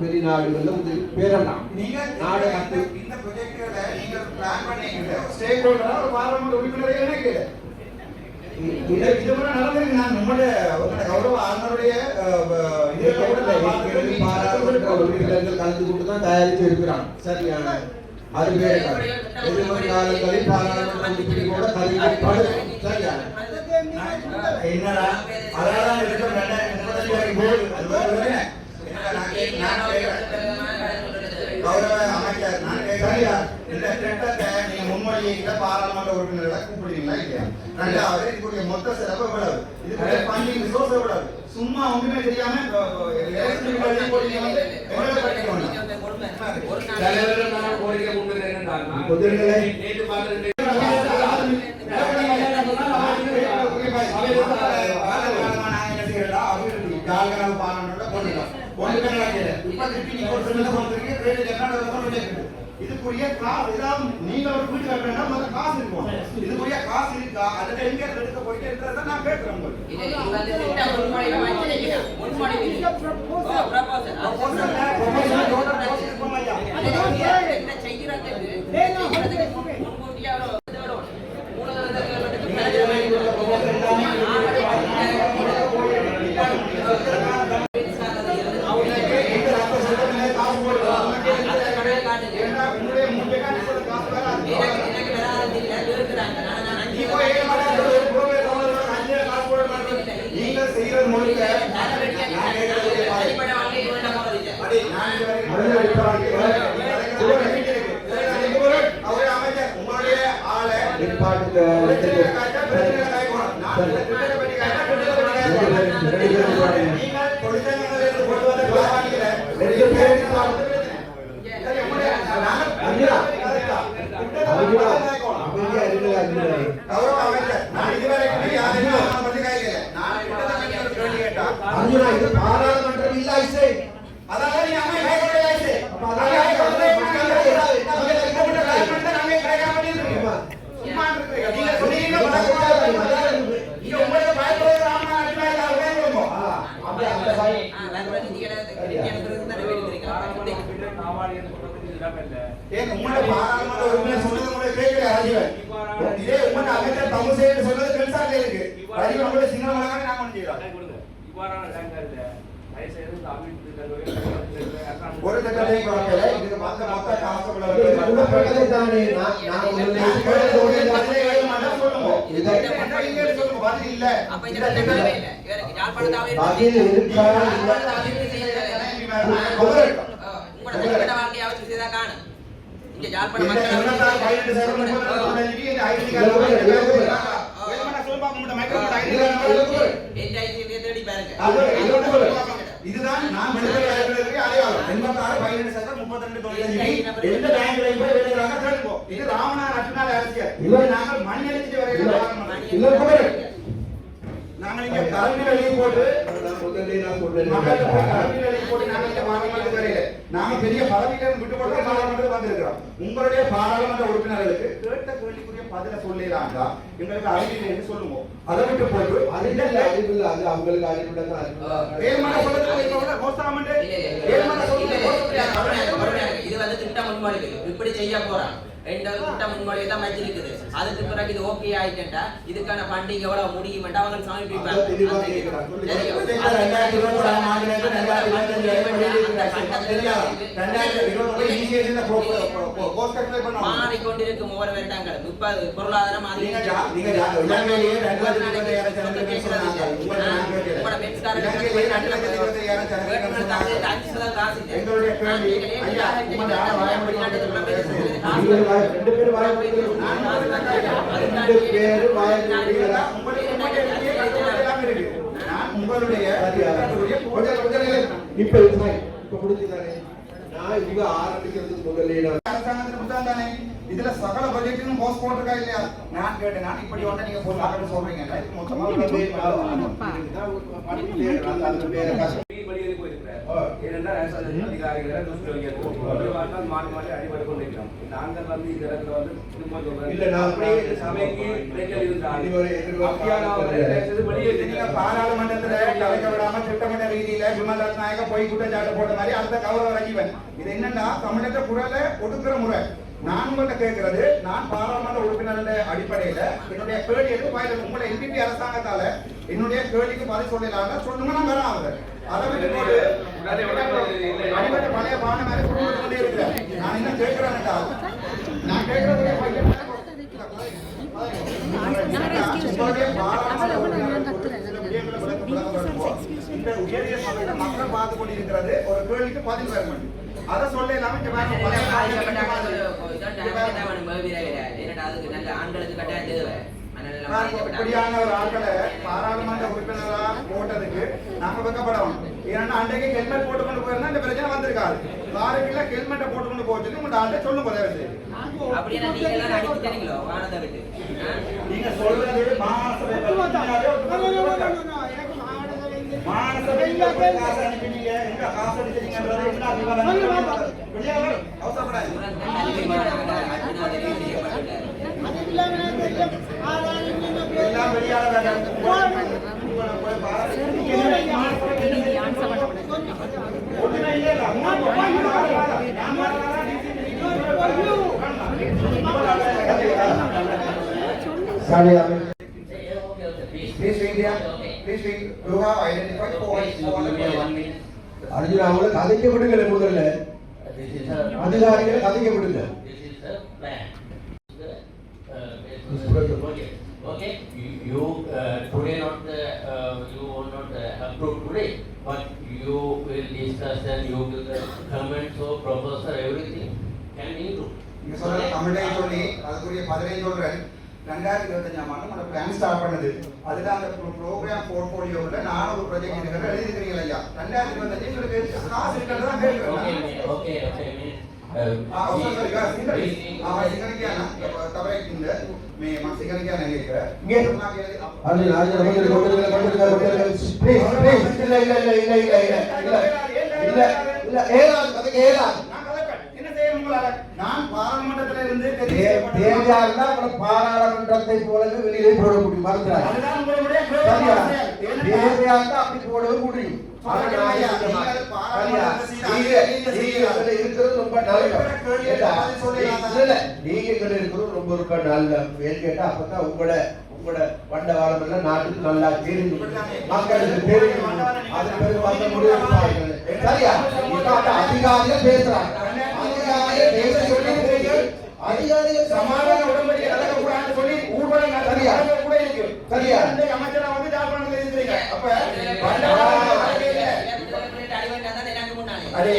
வெளிநாடுகள்ல முதல் பேரெல்லாம் நீங்க இந்த ப்ரொஜெக்ட்ல நீங்க பிளான் பண்ணீங்க ஸ்டேக் ஹோல்டரா ஒரு உறுப்பினரே எனக்கு இது இது கூட நான் நம்மளுடைய கௌரவ ஆளுநருடைய பாராளுமன்ற உறுப்பினர்கள் கலந்து கொண்டு தான் தயாரித்து சரியான அது வேற எதிர்வரும் காலங்களில் பாராளுமன்ற உறுப்பினர் கூட கல்விப்படும் சரியான என்னடா அதான் இருக்கிற ரெண்டாயிரத்தி முப்பத்தஞ்சு வரைக்கும் போகுது அது கேட்கிறேன். கௌரவ அமைச்சர் நான் கேட்கிறேன் இந்த திட்டத்தை நீங்க முன்மொழியீங்க பாராளுமன்ற உறுப்பினர்களை கூப்பிடுறீங்களா இல்லையா ரெண்டாவது இதுக்குரிய மொத்த செலவு எவ்வளவு இதுக்குரிய ஃபண்டிங் ரிசோர்ஸ் எவ்வளவு சும்மா தெரியாம நான் கோரிக்கை நேற்று பார்த்து இதுக்குரிய காசு ஏதாவது நீங்க ஒரு வீட்டு கட்டுறா முதல்ல காசு இருக்கும் இதுக்குரிய காசு இருக்கா? அதுல எங்க எடுக்க போயிட்டு இருக்கிறத நான் கேட்கிறேன் உங்களுக்கு இது இது வந்து திட்டம் முன்மொழிவு வச்சிருக்கிறோம். முன்மொழிவு இல்லை. ஓ, proposal. அது proposal, proposal. proposal, proposal இருக்கும் ஐயா. அது நீங்க என்ன செய்யறதுக்கு செய்யறதுக்கு முன்- முன்கூட்டியே ஒரு இது விடணும். மூலதனத்துக்கு இந்த ரத்த சட்டத்திலே காசு போடுறாங்க அதை கடை காட்டுது. ஏன்னா உங்களுடைய மூட்டை காசு காசு வேற அது எனக்கு எனக்கு வராது இல்லை, இருக்கிறாங்க. நான் நான் அஞ்சு இப்போ ஏன் மாட்டாங்க? ஒரு கோவை தமிழர்கள் அஞ்சே காசு போட மாட்டாங்க. நீங்க செய்யறது முழுக்க நான் கேட்கறது ஒரு பாரு. தனிப்பட்ட வாழ்க்கை வேண்டாம் போறது. அடி, நான் இது வரைக்கும் அதுல இருப்பாங்க. ஒரு நிமிஷம் இருக்கு. சரி, ஒரு அவரே அமைச்சர், உங்களுடைய ஆளை ஏற்பாட்டு பிரச்சனை காட்டா, பிரச்சனை காய்க்கணும். நான் இந்த திட்டத்தை பற்றி காட்டா, திட்டத்தை பற்றி காய்க்கணும். நீங்கள் தொழிற்சங்கங்களிலிருந்து கொண்டு வந்த வியாபாரிகளை ரெண்டு பேரும் சரி, உங்களுடைய நாங்கள் அஞ்சலா. திட்டத்தை பற்றி அவங்களா காய்க்கணும். அமைதியா இருங்க அஞ்சலா. கௌரவ அமைச்சர், நான் இதுவரைக்கும் யாரையும் அவனை பற்றி காய்க்கல. நான் திட்டத்தை பற்றி ஒரு கேள்வி கேட்டா, அஞ்சலா இது பாராளுமன்றம் இல்ல ஐசே அதாவது நீ அம்மை கைகொள்ள ஆயிடுச்சு. அம்மை கைகொள்ள ஆயிடுச்சு. நாங்க திட்டமிட்ட காரணத்தை நாங்க கிடைக்காம பண்ணிருக்கோம். சும்மா இருக்கிறீங்க. நீங்க சொன்னீங்க, வழக்கு நீங்க உங்களுக்கு பயப்படுறது ராமநாத அடிமையில அவரே சொல்லுவோம். அப்படியே அந்த பாய் ஆ, நான் வந்து நீங்க எனக்கு எனக்கு இருந்தா வேண்டியிருக்கிறீங்க. ஏன் உங்களோட பாராளுமன்ற உறுப்பினர் சொன்னது உங்களுக்கு கேட்கல, ராஜீவன்? இதே உங்களோட அமைச்சர் தமுசேன்னு சொன்னது பெருசாக இருக்கு. ராஜீவன் உங்களோட சின்ன மகனாக நாங்க ஒண்ணு செய்யறோம். ஒரு திட்டத்தையும் குறைக்கல. இதுக்கு மொத்த மொத்த காசு உடற்பட்டதை தானே நான் நான் பதில் இல்ல. பதில் இருக்கா பாருங்க. இதுதான் நான் மெடிக்கல் லைப்ரரி அடையாளம். எண்பத்தாறு பதினெட்டு சதம் முப்பத்தி ரெண்டு தொழில் எந்த பேங்க்லையும் போய் வெளியிடறாங்க தேடுவோம் இது ராமநாத நட்பினால் அரசியல். இல்ல. இது நாங்கள் மணி இல்ல. குமரன் நாங்கள் இங்க கல்வி வெளியே போட்டு நான் முதல்ல நான் சொல்றேன் கல்வி வெளியே போட்டு நாங்கள் இங்க பாராளுமன்றத்துக்கு வரையில நாங்க பெரிய பதவியில இருந்து விட்டு போட்டு பாராளுமன்றத்துக்கு வந்திருக்கிறோம். உங்களுடைய பாராளுமன்ற உறுப்பினர்களுக்கு கேட்ட கேள்விக்குரிய பதில சொல்லலாங்க எங்களுக்கு அறிவில்லை என்று சொல்லுவோம். அதை விட்டு போட்டு அது இல்ல அறிவு. இல்ல அது அவங்களுக்கு அறிவு இல்ல. வேறுமான. இது வந்து திட்டம் முன்மொழிவு இப்படி செய்ய போறான் ரெண்டாவது திட்டம் முன்மொழிவு தான் வச்சிருக்குது அதுக்கு பிறகு இது ஓகே ஆயிட்டா இதுக்கான ஃபண்டிங் எவ்வளவு முடியும் அவங்க சமர்ப்பிப்பாங்க. மாறிக்கொண்டிருக்கும் ஒவ்வொரு வருடங்கள் முப்பது பொருளாதாரம் நீங்க ரெண்டு பேரும் வாய் ரெண்டு பேரும் வாய் உங்களுடைய இப்ப இப்ப முடிஞ்சுதானே நான் இவங்க ஆரம்பிக்கிறதுக்கு முதல்ல அரசாங்கத்தின் புத்தகம் தானே இதுல சகல பட்ஜெட்டிலும் போஸ்ட் போட்டிருக்கா இல்லையா நான் கேட்டேன் நான் இப்படி ஒண்ணு நீங்க போய் சொல்றீங்க டான்ஸ் அதிகாரிகளை மாறி மாறி வந்து இந்த இடத்துல வந்து சபைக்கு பாராளுமன்றத்தில் கலைக்க விடாம திட்டமிட்ட ரீதியில விமல்நாயக போய் குற்றச்சாட்டு போட்ட மாதிரி அந்த கௌரவ ரஜீவன் இது என்னன்னா தமிழக குரலை ஒடுக்குற முறை நான் உங்கள்ட்ட கேட்கிறது நான் பாராளுமன்ற உறுப்பினர் அடிப்படையில என்னுடைய கேள்விக்கு பதில் உங்களை எம்பிபி அரசாங்கத்தால என்னுடைய கேள்விக்கு பதில் சொல்லலாம் சொல்லுங்க நான் வரேன் அவங்க அதை விட்டு போட்டு அடிப்பட்ட பழைய பானை மாதிரி குடும்பம் கொண்டே இருக்கிறேன். நான் என்ன கேட்கிறேன் நான் கேட்கிறது உங்களுடைய பாராளுமன்ற சபையில மக்கள் பார்த்து கொண்டிருக்கிறது. ஒரு கேள்விக்கு பதில் வர வேண்டும் அதை சொல்ல இல்லாம அப்படியான பாராளுமன்ற உறுப்பினராக போட்டதுக்கு நாம வெக்கப்படணும். ஏன்னா அன்றைக்கு ஹெல்மெட் போட்டுக்கொண்டு இந்த பிரச்சனை வந்திருக்காது. லாரிக்குள்ள ஹெல்மெட்டை போட்டுக்கொண்டு போச்சு உங்க சொல்லும் போதே நீங்க சொல்றது மாநசபை காசு காசு பதவி நீக்கப்பட்டனர் எல்லாம் வெளியாளர் Please read there. Please read. You have identified four points on the page. Arjun அவங்களை கதைக்கப்பட்டுங்க முதல்ல அதிகாரிகளை கதைக்கப்பட்டுங்க uh, uh, project. Okay, you, you, uh, today not, uh, uh, you will not uh, approve today, but you will discuss and you will uh, comment, so professor, everything can improve. நீங்க சொல்ற தமிழையும் சொல்லி அதுக்குரிய பதிலையும் சொல்றேன் ரெண்டாயிரத்தி இருபத்தஞ்சாம் ஆண்டு நம்ம பிளான் ஸ்டார்ட் பண்ணுது அதுல அந்த ப்ரோக்ராம் போர்ட்போலியோல நானும் ஒரு ப்ராஜெக்ட் இருக்கிற எழுதிக்கிறீங்க ஐயா ரெண்டாயிரத்தி இருபத்தஞ்சு உங்களுக்கு காசு இருக்கிறது Okay, கேட்கிறேன் பாராளுமன்றத்தை போலவே வெளியிலே போட முடியும் மறுத்தார் தேவையாக அப்படி போடவே முடியும் உங்களோட உங்களோட வண்ட வாரம் எல்லாம் நாட்டுக்கு நல்லா தெரியும். மக்களுக்கு தெரியும். அது பிறகு வந்த முடிவு சரியா? இப்ப அதிகாரியா பேசுறாங்க அதிகாரியா பேச அப்ப அதே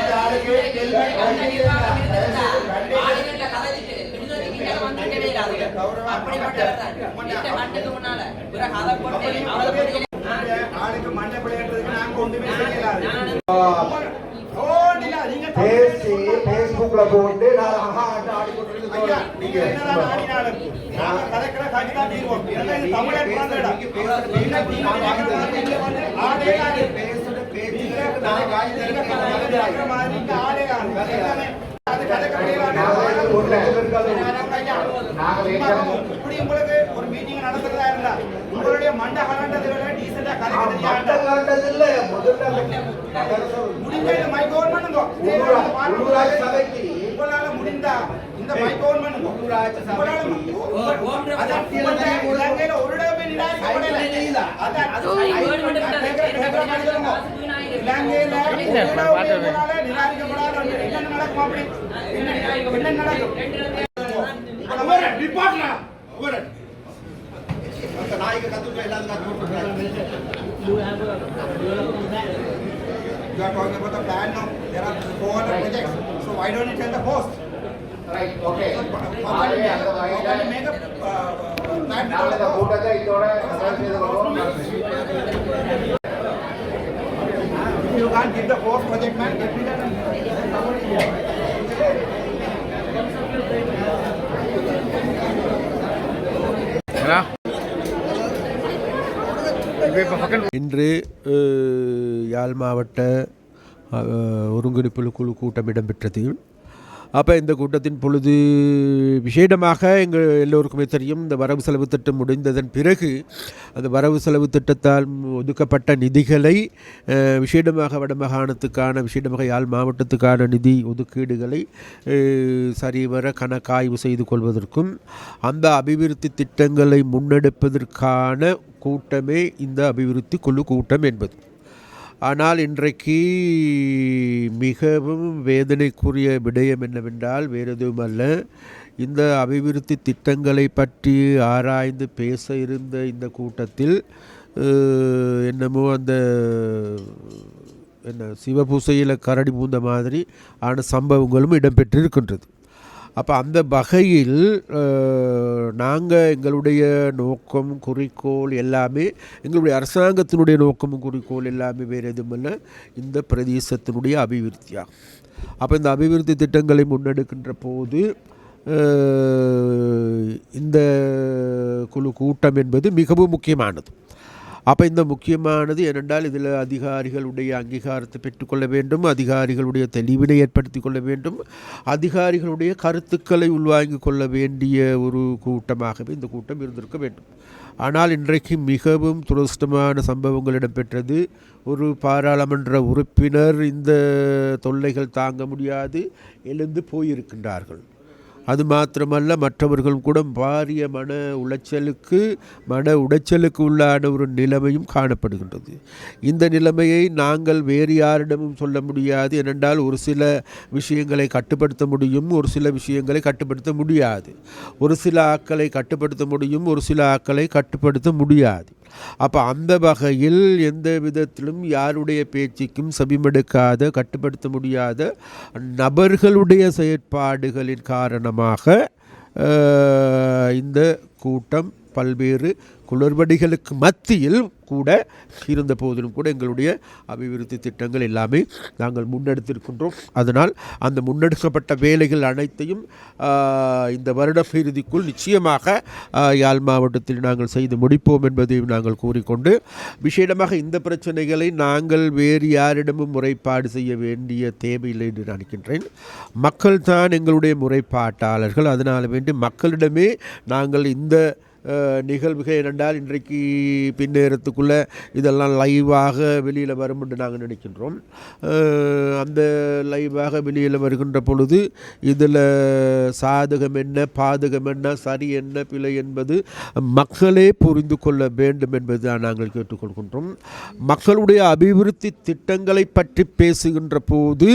இந்த அடிக்கடி பேசி பேஸ்புக்ல போட்டு நான் ஆடி போட்டு இப்படி உங்களுக்கு ஒரு மீட்டிங் நடத்துறதா இருந்தா உங்களுடைய மண்ட கலண்டது டீசெண்டா கலக்கிறது இல்ல முதல்ல You are talking about the plan now. There are four other projects. So why don't you tell the host? இன்று யாழ் மாவட்ட ஒருங்கிணைப்புழு குழு கூட்டம் இடம்பெற்றது அப்போ இந்த கூட்டத்தின் பொழுது விசேடமாக எங்கள் எல்லோருக்குமே தெரியும் இந்த வரவு செலவு திட்டம் முடிந்ததன் பிறகு அந்த வரவு செலவு திட்டத்தால் ஒதுக்கப்பட்ட நிதிகளை விஷேடமாக விசேடமாக வடமாகாணத்துக்கான விசேடமாக யாழ் மாவட்டத்துக்கான நிதி ஒதுக்கீடுகளை சரிவர கணக்காய்வு செய்து கொள்வதற்கும் அந்த அபிவிருத்தி திட்டங்களை முன்னெடுப்பதற்கான கூட்டமே இந்த அபிவிருத்தி குழு கூட்டம் என்பது. ஆனால் இன்றைக்கு மிகவும் வேதனைக்குரிய விடயம் என்னவென்றால் வேறு எதுவும் அல்ல இந்த அபிவிருத்தி திட்டங்களை பற்றி ஆராய்ந்து பேச இருந்த இந்த கூட்டத்தில் என்னமோ அந்த என்ன சிவபூசையில் கரடி பூந்த மாதிரி ஆன சம்பவங்களும் இடம்பெற்றிருக்கின்றது. அப்போ அந்த வகையில் நாங்கள் எங்களுடைய நோக்கம் குறிக்கோள் எல்லாமே எங்களுடைய அரசாங்கத்தினுடைய நோக்கமும் குறிக்கோள் எல்லாமே வேறு எதுவுமில்ல இந்த பிரதேசத்தினுடைய அபிவிருத்தியாகும் அப்போ இந்த அபிவிருத்தி திட்டங்களை முன்னெடுக்கின்ற போது இந்த குழு கூட்டம் என்பது மிகவும் முக்கியமானது. அப்போ இந்த முக்கியமானது ஏனென்றால் இதில் அதிகாரிகளுடைய அங்கீகாரத்தை பெற்றுக்கொள்ள வேண்டும் அதிகாரிகளுடைய தெளிவினை ஏற்படுத்தி கொள்ள வேண்டும் அதிகாரிகளுடைய கருத்துக்களை உள்வாங்கிக் கொள்ள வேண்டிய ஒரு கூட்டமாகவே இந்த கூட்டம் இருந்திருக்க வேண்டும். ஆனால் இன்றைக்கு மிகவும் துரதிருஷ்டமான சம்பவங்கள் இடம்பெற்றது. ஒரு பாராளுமன்ற உறுப்பினர் இந்த தொல்லைகள் தாங்க முடியாது எழுந்து போயிருக்கின்றார்கள். அது மாத்திரமல்ல மற்றவர்கள் கூட பாரிய மன உளைச்சலுக்கு மன உடைச்சலுக்கு உள்ளான ஒரு நிலைமையும் காணப்படுகின்றது. இந்த நிலைமையை நாங்கள் வேறு யாரிடமும் சொல்ல முடியாது. ஏனென்றால் ஒரு சில விஷயங்களை கட்டுப்படுத்த முடியும் ஒரு சில விஷயங்களை கட்டுப்படுத்த முடியாது. ஒரு சில ஆக்களை கட்டுப்படுத்த முடியும் ஒரு சில ஆக்களை கட்டுப்படுத்த முடியாது. அப்போ அந்த வகையில் எந்த விதத்திலும் யாருடைய பேச்சுக்கும் செபிமெடுக்காத கட்டுப்படுத்த முடியாத நபர்களுடைய செயற்பாடுகளின் காரணமாக காரணமாக இந்த கூட்டம் பல்வேறு குளறுபடிகளுக்கு மத்தியில் கூட இருந்த போதிலும் கூட எங்களுடைய அபிவிருத்தி திட்டங்கள் எல்லாமே நாங்கள் முன்னெடுத்திருக்கின்றோம். அதனால் அந்த முன்னெடுக்கப்பட்ட வேலைகள் அனைத்தையும் இந்த வருட இறுதிக்குள் நிச்சயமாக யாழ் மாவட்டத்தில் நாங்கள் செய்து முடிப்போம் என்பதையும் நாங்கள் கூறிக்கொண்டு விசேடமாக இந்த பிரச்சனைகளை நாங்கள் வேறு யாரிடமும் முறைப்பாடு செய்ய வேண்டிய தேவையில்லை என்று நினைக்கின்றேன். மக்கள் தான் எங்களுடைய முறைப்பாட்டாளர்கள். அதனால் வேண்டி மக்களிடமே நாங்கள் இந்த நிகழ்வுகள் இரண்டால் இன்றைக்கு பின்னேறத்துக்குள்ளே இதெல்லாம் லைவாக வெளியில் வரும் என்று நாங்கள் நினைக்கின்றோம். அந்த லைவாக வெளியில் வருகின்ற பொழுது இதில் சாதகம் என்ன பாதகம் என்ன சரி என்ன பிழை என்பது மக்களே புரிந்து கொள்ள வேண்டும் என்பது தான் நாங்கள் கேட்டுக்கொள்கின்றோம். மக்களுடைய அபிவிருத்தி திட்டங்களை பற்றி பேசுகின்ற போது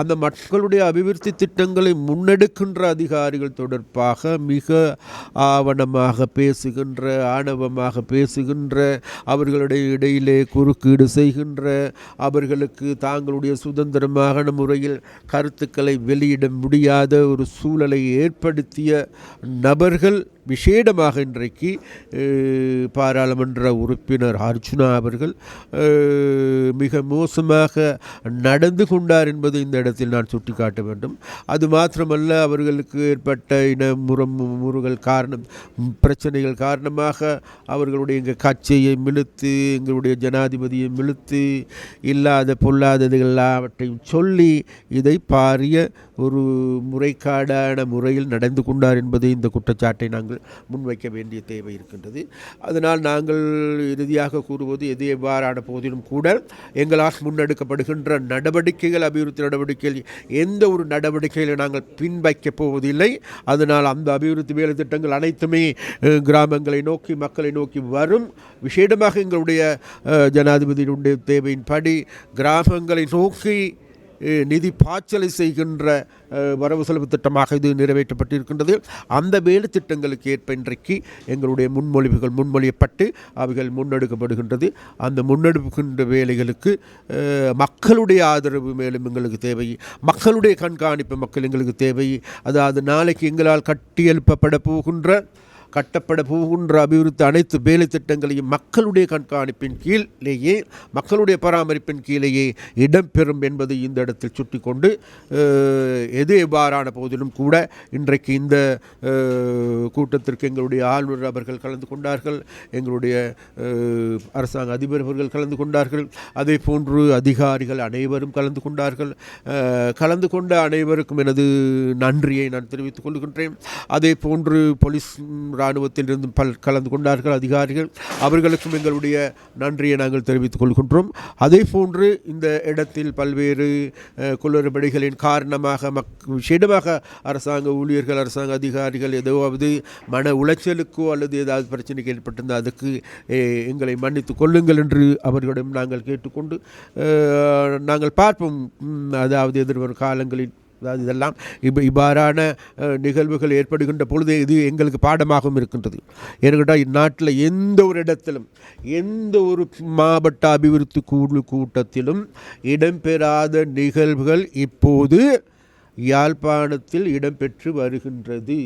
அந்த மக்களுடைய அபிவிருத்தி திட்டங்களை முன்னெடுக்கின்ற அதிகாரிகள் தொடர்பாக மிக ஆவணமாக பேசுகின்ற ஆணவமாக பேசுகின்ற அவர்களுடைய இடையிலே குறுக்கீடு செய்கின்ற அவர்களுக்கு தாங்களுடைய சுதந்திரமான முறையில் கருத்துக்களை வெளியிட முடியாத ஒரு சூழலை ஏற்படுத்திய நபர்கள் விசேடமாக இன்றைக்கு பாராளுமன்ற உறுப்பினர் அர்ஜுனா அவர்கள் மிக மோசமாக நடந்து கொண்டார் என்பது இந்த இடத்தில் நான் சுட்டிக்காட்ட வேண்டும். அது மாத்திரமல்ல அவர்களுக்கு ஏற்பட்ட இன முறம் முறுகள் காரணம் பிரச்சனைகள் காரணமாக அவர்களுடைய எங்கள் கட்சியை மிழுத்து எங்களுடைய ஜனாதிபதியை மிழுத்து இல்லாத பொல்லாததுகள் எல்லாவற்றையும் சொல்லி இதை பாரிய ஒரு முறைக்காடான முறையில் நடந்து கொண்டார் என்பதை இந்த குற்றச்சாட்டை நாங்கள் முன்வைக்க வேண்டிய தேவை இருக்கின்றது. அதனால் நாங்கள் இறுதியாக கூறுவது எது எவ்வாறான போதிலும் கூட எங்களால் முன்னெடுக்கப்படுகின்ற நடவடிக்கைகள் அபிவிருத்தி நடவடிக்கைகள் எந்த ஒரு நடவடிக்கைகளை நாங்கள் பின்வைக்கப் போவதில்லை. அதனால் அந்த அபிவிருத்தி வேலை திட்டங்கள் அனைத்துமே கிராமங்களை நோக்கி மக்களை நோக்கி வரும். விசேடமாக எங்களுடைய ஜனாதிபதியினுடைய தேவையின்படி கிராமங்களை நோக்கி நிதி பாய்ச்சலை செய்கின்ற வரவு செலவு திட்டமாக இது நிறைவேற்றப்பட்டிருக்கின்றது. அந்த வேலை திட்டங்களுக்கு ஏற்ப இன்றைக்கு எங்களுடைய முன்மொழிவுகள் முன்மொழியப்பட்டு அவைகள் முன்னெடுக்கப்படுகின்றது. அந்த முன்னெடுக்கின்ற வேலைகளுக்கு மக்களுடைய ஆதரவு மேலும் எங்களுக்கு தேவை. மக்களுடைய கண்காணிப்பு மக்கள் எங்களுக்கு தேவை. அதாவது நாளைக்கு எங்களால் கட்டியெழுப்பப்பட போகின்ற கட்டப்பட போகின்ற அபிவிருத்தி அனைத்து வேலை திட்டங்களையும் மக்களுடைய கண்காணிப்பின் கீழேயே மக்களுடைய பராமரிப்பின் கீழேயே இடம்பெறும் என்பதை இந்த இடத்தில் சுட்டிக்கொண்டு எது எவ்வாறான போதிலும் கூட இன்றைக்கு இந்த கூட்டத்திற்கு எங்களுடைய ஆளுநர் அவர்கள் கலந்து கொண்டார்கள் எங்களுடைய அரசாங்க அதிபர் அவர்கள் கலந்து கொண்டார்கள் அதே போன்று அதிகாரிகள் அனைவரும் கலந்து கொண்டார்கள். கலந்து கொண்ட அனைவருக்கும் எனது நன்றியை நான் தெரிவித்துக் கொள்கின்றேன். அதே போன்று போலீஸ் இராணுவத்திலிருந்து பல் கலந்து கொண்டார்கள் அதிகாரிகள். அவர்களுக்கும் எங்களுடைய நன்றியை நாங்கள் தெரிவித்துக் கொள்கின்றோம். அதே போன்று இந்த இடத்தில் பல்வேறு குளறுபடிகளின் காரணமாக மக் விசேடமாக அரசாங்க ஊழியர்கள் அரசாங்க அதிகாரிகள் ஏதாவது மன உளைச்சலுக்கோ அல்லது ஏதாவது பிரச்சனைக்கு ஏற்பட்டிருந்தால் அதுக்கு எங்களை மன்னித்து கொள்ளுங்கள் என்று அவர்களிடம் நாங்கள் கேட்டுக்கொண்டு நாங்கள் பார்ப்போம். அதாவது எதிர்வரும் காலங்களில் அதாவது இதெல்லாம் இப்போ இவ்வாறான நிகழ்வுகள் ஏற்படுகின்ற பொழுது இது எங்களுக்கு பாடமாகவும் இருக்கின்றது. ஏனென்றால் இந்நாட்டில் எந்த ஒரு இடத்திலும் எந்த ஒரு மாவட்ட அபிவிருத்தி குழு கூட்டத்திலும் இடம்பெறாத நிகழ்வுகள் இப்போது யாழ்ப்பாணத்தில் இடம்பெற்று வருகின்றது.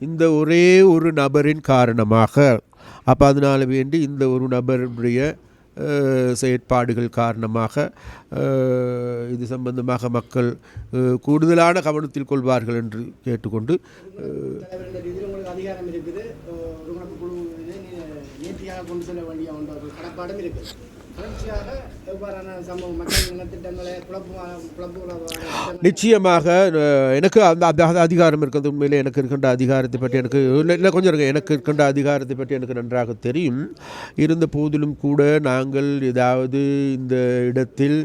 இந்த ஒரே ஒரு நபரின் காரணமாக அப்போ அதனால் வேண்டி இந்த ஒரு நபருடைய செயற்பாடுகள் காரணமாக இது சம்பந்தமாக மக்கள் கூடுதலான கவனத்தில் கொள்வார்கள் என்று கேட்டுக்கொண்டு அதிகாரம் இருக்குது. கொண்டு செல்ல வேண்டிய ஒன்ற கடப்பாடும் இருக்குது. நிச்சயமாக எனக்கு அந்த அந்த அதிகாரம் இருக்கிறது உண்மையிலே எனக்கு இருக்கின்ற அதிகாரத்தை பற்றி எனக்கு இல்லை இல்லை கொஞ்சம் இருங்க. எனக்கு இருக்கின்ற அதிகாரத்தை பற்றி எனக்கு நன்றாக தெரியும். இருந்த போதிலும் கூட நாங்கள் ஏதாவது இந்த இடத்தில்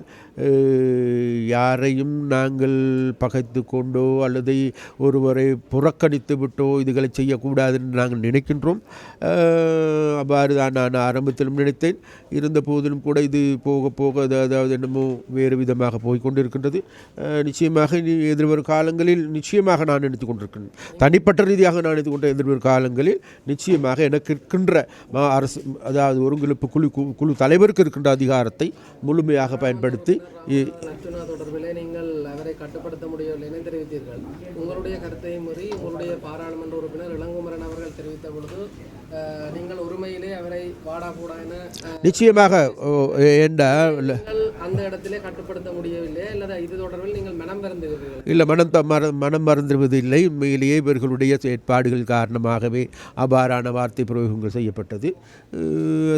யாரையும் நாங்கள் பகைத்து கொண்டோ அல்லது ஒருவரை புறக்கணித்து விட்டோ இதுகளை செய்யக்கூடாது என்று நாங்கள் நினைக்கின்றோம். அவ்வாறு தான் நான் ஆரம்பத்திலும் நினைத்தேன். இருந்த போதிலும் கூட இது போக போக அதாவது என்னமோ வேறு விதமாக போய்கொண்டிருக்கின்றது. நிச்சயமாக இனி எதிர்வரும் காலங்களில் நிச்சயமாக நான் நினைத்து கொண்டிருக்கிறேன் தனிப்பட்ட ரீதியாக நான் நினைத்து கொண்ட எதிர்வரும் காலங்களில் நிச்சயமாக எனக்கு இருக்கின்ற மா- அரசு அதாவது ஒருங்கிணைப்பு குழு கு- குழு தலைவருக்கு இருக்கின்ற அதிகாரத்தை முழுமையாக பயன்படுத்தி தொடர்பிலே நீங்கள் அவரை கட்டுப்படுத்த முடியவில்லை என தெரிவித்தீர்கள். உங்களுடைய கருத்தை முறி உங்களுடைய பாராளுமன்ற உறுப்பினர் இளங்குமரன் அவர்கள் தெரிவித்த பொழுது நீங்கள் உரிமையிலே அவரை வாடா போடா என நிச்சயமாக ஓ, ஏண்டா இல்லை நீங்கள் அந்த இடத்திலே கட்டுப்படுத்த முடியவில்லை அல்லது இது தொடர்பில் நீங்கள் மனம் வருந்துகிறீர்கள்? இல்லை மனம் த மர மனம் மறந்துவதில்லை உண்மையிலேயே இவர்களுடைய செயற்பாடுகள் காரணமாகவே அவ்வாறான வார்த்தை பிரயோகங்கள் செய்யப்பட்டது.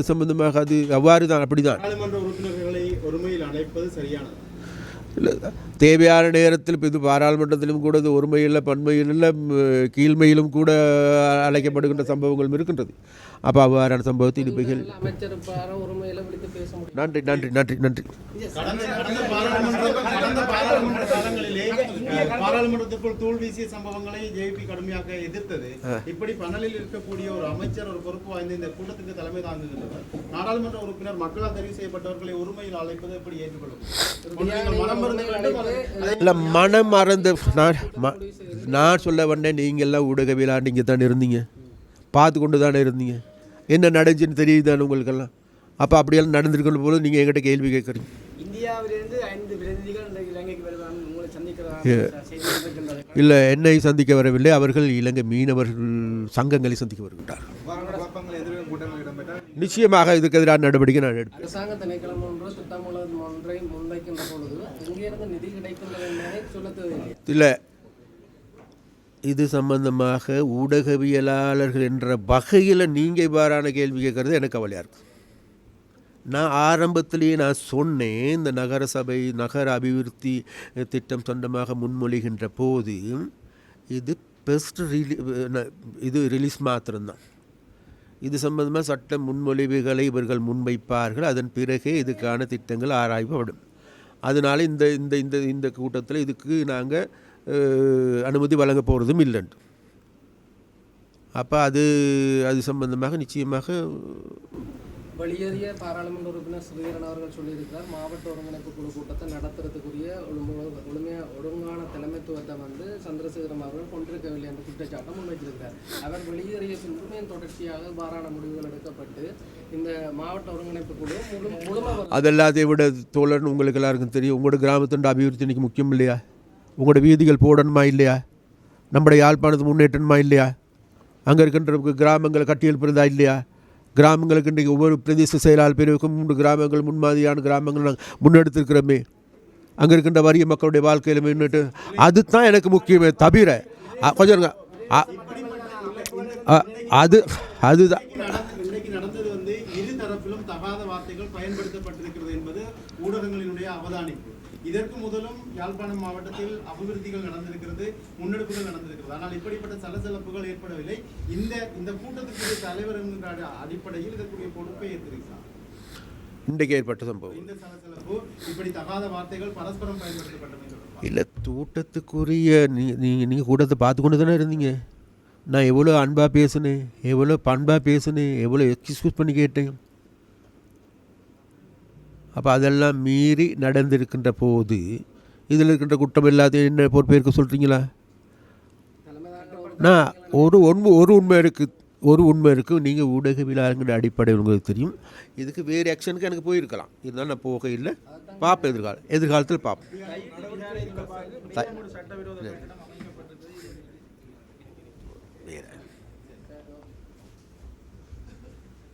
சம்பந்தமாக அது அவ்வாறு தான் அப்படி தான் பாராளுமன்ற உறுப்பினர்களை ஒருமையில் அழைப்பது சரியானது. தேவையான நேரத்தில் இப்போ இது பாராளுமன்றத்திலும் கூட இது ஒருமையில் பன்மையில் இல்லை கீழ்மையிலும் கூட அழைக்கப்படுகின்ற சம்பவங்களும் இருக்கின்றது. அப்போ அவ்வாறான சம்பவத்தை முடியும். நன்றி நன்றி நன்றி நன்றி கடந்த கடந்த பாராளுமன்ற கடந்த பாராளுமன்ற காலங்களிலே அஹ், பாராளுமன்றத்திற்குள் தூள் வீசிய சம்பவங்களை ஜேபி கடுமையாக எதிர்த்தது. இப்படி பனலில் இருக்கக்கூடிய ஒரு அமைச்சர் ஒரு பொறுப்பு வாய்ந்த இந்த கூட்டத்துக்கு தலைமை தாங்குகின்றவர் நாடாளுமன்ற உறுப்பினர் மக்களால் தெரிவு செய்யப்பட்டவர்களை ஒருமையில் அழைப்பது எப்படி ஏற்றுக்கொள்ளும்? இல்லை மனம் மறந்து நான் நான் சொல்ல வந்தேன் நீங்கள்லாம் ஊடகவியலாக நீங்கள் தானே இருந்தீங்க. பார்த்து கொண்டு தானே இருந்தீங்க. என்ன நடந்துச்சுன்னு தெரியுது தானே உங்களுக்கெல்லாம்? அப்போ அப்படியெல்லாம் நடந்திருக்கிற போது நீங்கள் என்கிட்ட கேள்வி கேட்குறீங்க இந்தியாவிலிருந்து ஐந்து பிரதிநிதிகள் இன்றைக்கு இலங்கைக்கு வருவாங்க உங்களை சந்திக்கிறதாக செய்தி இருக்கின்றது இல்லை என்னை சந்திக்க வரவில்லை. அவர்கள் இலங்கை மீனவர்கள் சங்கங்களை சந்திக்க வருகின்றார்கள். நிச்சயமாக இதுக்கு எதிரான நடவடிக்கை நான் எடுப்பேன். இல்லை இது சம்பந்தமாக ஊடகவியலாளர்கள் என்ற வகையில் நீங்கள் இவ்வாறான கேள்வி கேட்குறது எனக்கு கவலையாக இருக்குது நான் ஆரம்பத்திலேயே நான் சொன்னேன் இந்த நகர சபை நகர அபிவிருத்தி திட்டம் சொந்தமாக முன்மொழிகின்ற போது இது பெஸ்ட் ரிலீ இது ரிலீஸ் மாத்திரம்தான். இது சம்பந்தமாக சட்ட முன்மொழிவுகளை இவர்கள் முன்வைப்பார்கள். அதன் பிறகே இதுக்கான திட்டங்கள் ஆராய்வுப்படும். அதனால் இந்த இந்த இந்த இந்த கூட்டத்தில் இதுக்கு நாங்கள் அனுமதி வழங்க போகிறதும் இல்லைன்ட்டு அப்போ அது அது சம்பந்தமாக நிச்சயமாக வெளியேறிய பாராளுமன்ற உறுப்பினர் சுதீரன் அவர்கள் சொல்லியிருக்கிறார் மாவட்ட ஒருங்கிணைப்பு குழு கூட்டத்தை நடத்துறதுக்குரிய ஒழுங்கு- ஒழுமையா ஒழுங்கான தலைமைத்துவத்தை வந்து சந்திரசேகரம் அவர்கள் கொண்டிருக்கவில்லை என்ற குற்றச்சாட்டை முன்வைத்திருக்கிறார். அவர் வெளியேறிய பின்பும் தொடர்ச்சியாக பாரான முடிவுகள் எடுக்கப்பட்டு இந்த மாவட்ட ஒருங்கிணைப்பு குழு முழு முழுமை அதெல்லாத்தையும் விட தோழன் உங்களுக்கு எல்லாருக்கும் தெரியும் உங்களோட கிராமத்தோட அபிவிருத்தி இன்னைக்கு முக்கியம் இல்லையா? உங்களோட வீதிகள் போடணுமா இல்லையா? நம்முடைய யாழ்ப்பாணத்து முன்னேற்றணுமா இல்லையா? அங்கே இருக்கின்ற கிராமங்களை கட்டி எழுப்புறதா இல்லையா? கிராமங்களுக்கு இன்றைக்கு ஒவ்வொரு பிரதேச செயலாளர் பிரிவுக்கும் மூன்று கிராமங்கள் முன்மாதிரியான கிராமங்கள் நாங்கள் முன்னெடுத்திருக்கிறோமே. அங்கே இருக்கின்ற வறிய மக்களுடைய வாழ்க்கையில் முன்னிட்டு அதுதான் எனக்கு முக்கியமே தவிர கொஞ்சம் அ, அ, அது அதுதான். பயன்படுத்தப்பட்டிருக்கிறது என்பது ஊடகங்களினுடைய அவதானிப்பு. இதற்கு முதலும் யாழ்ப்பாணம் மாவட்டத்தில் அபிவிருத்திகள் நடந்திருக்கிறது முன்னெடுப்புகள் நடந்திருக்கிறது. ஆனால் இப்படிப்பட்ட சலசலப்புகள் ஏற்படவில்லை. இந்த இந்த கூட்டத்துக்குரிய தலைவர் என்கிற அடிப்படையில் இதற்குரிய பொறுப்பை ஏற்றிருக்கிறார் இன்றைக்கு ஏற்பட்ட சம்பவம் இந்த சலசலப்பு இப்படி தகாத வார்த்தைகள் பரஸ்பரம் இல்லை தூட்டத்துக்குரிய நீ நீங்கள் நீங்கள் கூட்டத்தை பார்த்து கொண்டு தானே இருந்தீங்க? நான் எவ்வளோ அன்பாக பேசினேன் எவ்வளோ பண்பாக பேசினேன் எவ்வளோ எக்ஸ்கியூஸ் பண்ணி கேட்டேன். அப்போ அதெல்லாம் மீறி நடந்திருக்கின்ற போது இதில் இருக்கின்ற குற்றம் எல்லாத்தையும் என்ன பொறுப்பேற்க சொல்கிறீங்களா நான் ஒரு உண்மை ஒரு உண்மை இருக்குது ஒரு உண்மை இருக்குது நீங்கள் ஊடகவியலாளங்கிற அடிப்படையில் உங்களுக்கு தெரியும். இதுக்கு வேறு ஆக்ஷனுக்கு எனக்கு போயிருக்கலாம். இருந்தாலும் நான் போக இல்லை. பார்ப்பேன் எதிர்காலம் எதிர்காலத்தில் பார்ப்பேன். வேறு